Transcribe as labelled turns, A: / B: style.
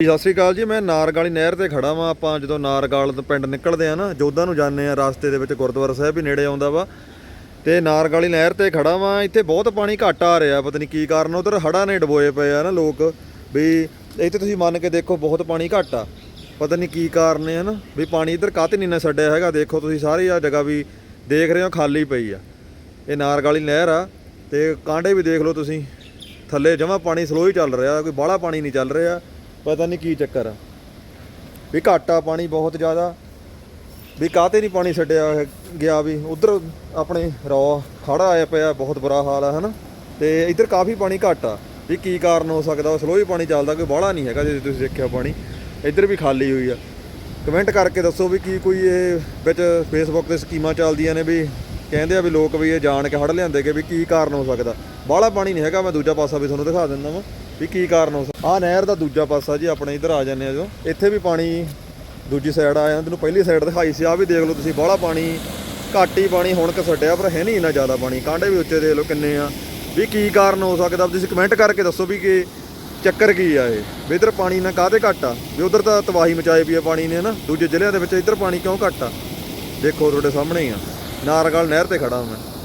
A: ਸਤਿ ਸ੍ਰੀ ਅਕਾਲ ਜੀ, ਮੈਂ ਨਾਰਗਾਲੀ ਨਹਿਰ ਤੇ ਖੜਾ ਵਾਂ। ਆਪਾਂ ਜਦੋਂ ਨਾਰਗਾਲ ਤੋਂ ਪਿੰਡ ਨਿਕਲਦੇ ਆ ਨਾ, ਜੋਧਾ ਨੂੰ ਜਾਂਦੇ ਆ ਰਸਤੇ ਦੇ ਵਿੱਚ, ਗੁਰਦੁਆਰਾ ਸਾਹਿਬ ਵੀ ਨੇੜੇ ਆਉਂਦਾ ਵਾ। ਤੇ ਨਾਰਗਾਲੀ ਨਹਿਰ ਤੇ ਖੜਾ ਵਾਂ, ਇੱਥੇ ਬਹੁਤ ਪਾਣੀ ਘੱਟ ਆ ਰਿਹਾ, ਪਤਾ ਨਹੀਂ ਕੀ ਕਾਰਨ, ਉਧਰ ਹੜ੍ਹਾਂ ਨੇ ਡਬੋਏ ਪਏ ਆ ਨਾ ਲੋਕ, ਵੀ ਇੱਥੇ ਤੁਸੀਂ ਮੰਨ ਕੇ ਦੇਖੋ ਬਹੁਤ ਪਾਣੀ ਘੱਟ ਆ। ਪਤਾ ਨਹੀਂ ਕੀ ਕਾਰਨ ਹੈ ਨਾ ਵੀ ਪਾਣੀ ਇੱਧਰ ਕਾਹਤੇ ਨਹੀਂ ਨਾ ਛੱਡਿਆ ਹੈਗਾ, ਦੇਖੋ ਤੁਸੀਂ ਸਾਰੀ ਆ ਜਗ੍ਹਾ ਵੀ ਦੇਖ ਰਹੇ ਹੋ, ਖਾਲੀ ਪਈ ਆ। ਇਹ ਨਾਰਗਾਲੀ ਨਹਿਰ ਆ, ਤੇ ਕਾਂਡੇ ਵੀ ਦੇਖ ਲਓ ਤੁਸੀਂ, ਥੱਲੇ ਜਮਾ ਪਾਣੀ ਸਲੋ ਹੀ ਚੱਲ ਰਿਹਾ, ਕੋਈ ਬਾਹਲਾ ਪਾਣੀ ਨਹੀਂ ਚੱਲ ਰਿਹਾ। ਪਤਾ ਨਹੀਂ ਕੀ ਚੱਕਰ ਆ। ਵੀ ਘੱਟ ਆ ਪਾਣੀ ਬਹੁਤ ਜ਼ਿਆਦਾ। ਵੀ ਕਾਹਤੇ ਨਹੀਂ ਪਾਣੀ ਛੱਡਿਆ ਗਿਆ ਵੀ। ਉਧਰ ਆਪਣੇ ਰੌ ਖੜਾ ਆਇਆ ਪਿਆ, ਬਹੁਤ ਬੁਰਾ ਹਾਲ ਆ, ਹਨਾ। ਤੇ ਇੱਧਰ ਕਾਫੀ ਪਾਣੀ ਘੱਟ ਆ। ਵੀ ਕੀ ਕਾਰਨ ਹੋ ਸਕਦਾ? ਸਲੋ ਹੀ ਪਾਣੀ ਚੱਲਦਾ, ਕੋਈ ਬਾਹਲਾ ਨਹੀਂ ਹੈਗਾ ਜੇ ਤੁਸੀਂ ਦੇਖਿਆ ਪਾਣੀ। ਇੱਧਰ ਵੀ ਖਾਲੀ ਹੋਈ ਆ। ਕਮੈਂਟ ਕਰਕੇ ਦੱਸੋ ਵੀ ਕੀ ਕੋਈ ਇਹ ਵਿੱਚ ਫੇਸਬੁੱਕ ਤੇ ਸਕੀਮਾਂ ਚੱਲਦੀਆਂ ਨੇ ਵੀ ਕਹਿੰਦੇ ਆ ਵੀ ਲੋਕ ਵੀ ਇਹ ਜਾਣ ਕੇ ਹੜ ਲਿਆਂਦੇ ਕਿ ਵੀ ਕੀ ਕਾਰਨ ਹੋ ਸਕਦਾ? ਬਾਹਲਾ ਪਾਣੀ ਨਹੀਂ ਹੈਗਾ, ਮੈਂ ਦੂਜਾ ਪਾਸਾ ਵੀ ਤੁਹਾਨੂੰ ਦਿਖਾ ਦਿੰਦਾ ਵਾਂ। ਵੀ ਕੀ ਕਾਰਨ ਹੋ ਸਕਦਾ? ਆ ਨਹਿਰ ਦਾ ਦੂਜਾ ਪਾਸਾ ਜੀ, ਆਪਣੇ ਇੱਧਰ ਆ ਜਾਂਦੇ ਆ ਜੋ। ਇੱਥੇ ਵੀ ਪਾਣੀ ਦੂਜੀ ਸਾਈਡ ਆ ਜਾਂਦਾ। ਤੈਨੂੰ ਪਹਿਲੀ ਸਾਈਡ ਦਿਖਾਈ ਸੀ ਆ ਵੀ ਦੇਖ ਲਓ ਤੁਸੀਂ, ਬਾਹਲਾ ਪਾਣੀ, ਘੱਟ ਹੀ ਪਾਣੀ ਹੁਣ ਕ ਛੱਡਿਆ, ਪਰ ਹੈ ਨਹੀਂ ਇੰਨਾ ਜ਼ਿਆਦਾ ਪਾਣੀ। ਕਾਂਡੇ ਵੀ ਉੱਚੇ ਦੇਖ ਲਓ ਕਿੰਨੇ ਆ। ਵੀ ਕੀ ਕਾਰਨ ਹੋ ਸਕਦਾ? ਤੁਸੀਂ ਕਮੈਂਟ ਕਰਕੇ ਦੱਸੋ ਵੀ ਕਿ ਚੱਕਰ ਕੀ ਆ ਇਹ। ਵੀ ਇੱਧਰ ਪਾਣੀ ਨਾ ਕਾਹਦੇ ਘੱਟ ਆ? ਵੀ ਉਧਰ ਤਾਂ ਤਬਾਹੀ ਮਚਾਈ ਪਈ ਆ ਪਾਣੀ ਨੇ ਨਾ ਦੂਜੇ ਜ਼ਿਲ੍ਹਿਆਂ ਦੇ ਵਿੱਚ ਇੱਧਰ ਪਾਣੀ ਕਿਉਂ ਘੱਟ ਆ? ਦੇਖੋ ਤੁਹਾਡੇ ਸਾਹਮਣੇ ਹੀ ਆ। ਨਾਰਗਲ ਨਹਿਰ ਤੇ ਖੜਾ ਮੈਂ।